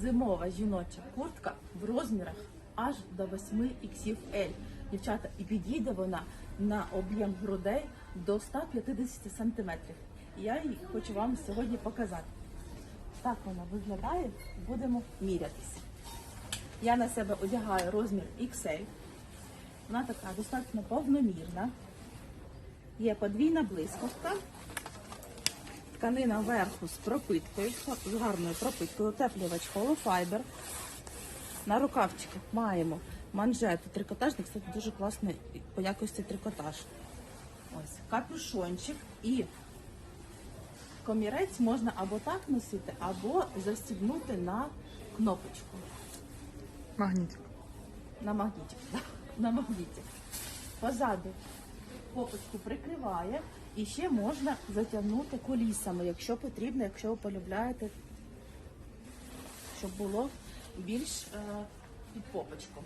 зимова жіноча куртка в розмірах аж до 8 XL. Дівчата, і підійде вона на об'єм грудей до 150 сантиметрів. Я її хочу вам сьогодні показати. Так вона виглядає, будемо мірятися. Я на себе одягаю розмір XL. Вона така достатньо повномірна. Є подвійна блискавка. Тканина вверху з пропиткою, з гарною пропиткою, утеплювач холофайбер. На рукавчиках маємо манжети, трикотажний, кстати, дуже класний по якості трикотаж. Ось капюшончик і комірець можна або так носити, або застібнути на кнопочку. Магнітик. На магнітик. На магнітик. Позаду попочку прикриває і ще можна затягнути колісами, якщо потрібно, якщо ви полюбляєте, щоб було більш е, під попочку.